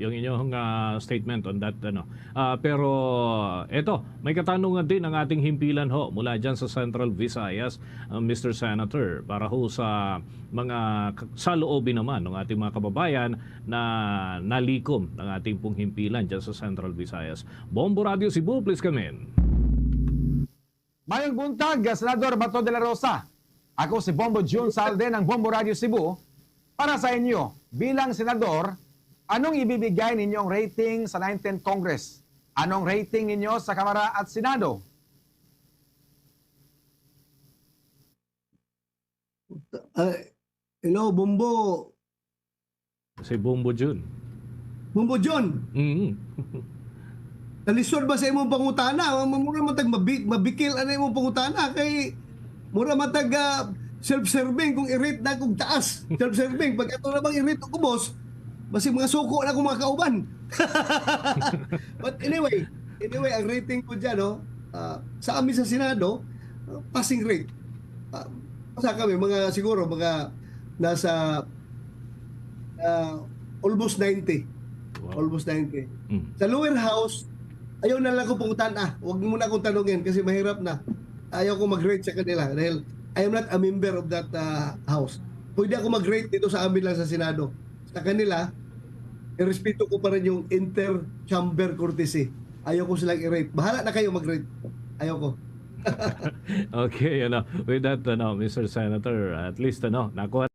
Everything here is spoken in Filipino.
yung inyong ah, statement on that ano. Ah, pero eto, may katanungan din ang ating himpilan ho mula diyan sa Central Visayas, ah, Mr. Senator, para ho sa mga saloobin naman ng ating mga kababayan na nalikom ng ating pong himpilan diyan sa Central Visayas. Bombo Radio Cebu, please come in. Mayang buntag, Senador Bato de la Rosa. Ako si Bombo June Salde ng Bombo Radio Cebu. Para sa inyo, bilang senador, anong ibibigay ninyong rating sa 19th Congress? Anong rating ninyo sa Kamara at Senado? Ah, hello, Bumbo. Si Bombo Jun. Bumbo John, Mm. nalisod ba sa imong pangutana? Mura matag mabi, mabikil ano imong pangutana kay mura matag ah, self-serving kung i-rate na kung taas. Self-serving pag ato na bang i-rate ko boss, basi mga suko na kung mga kauban. But anyway, anyway, ang rating ko dyan, no, ah, sa amin sa Senado, ah, passing rate. Uh, sa kami, mga siguro, mga nasa ah, almost 90. Wow. Almost 90. Mm. Sa lower house, ayaw na lang ko pungutan. Ah, huwag mo na akong tanungin kasi mahirap na. Ayaw ko mag-rate sa kanila dahil I am not a member of that ah, house. Pwede ako mag-rate dito sa amin lang sa Senado. Sa kanila, irespeto ko pa rin yung inter-chamber courtesy. Ayaw ko silang i-rate. Bahala na kayo mag-rate. Ayaw ko. Okay, ano, with that, ano, Mr. Senator, at least, ano, nakuha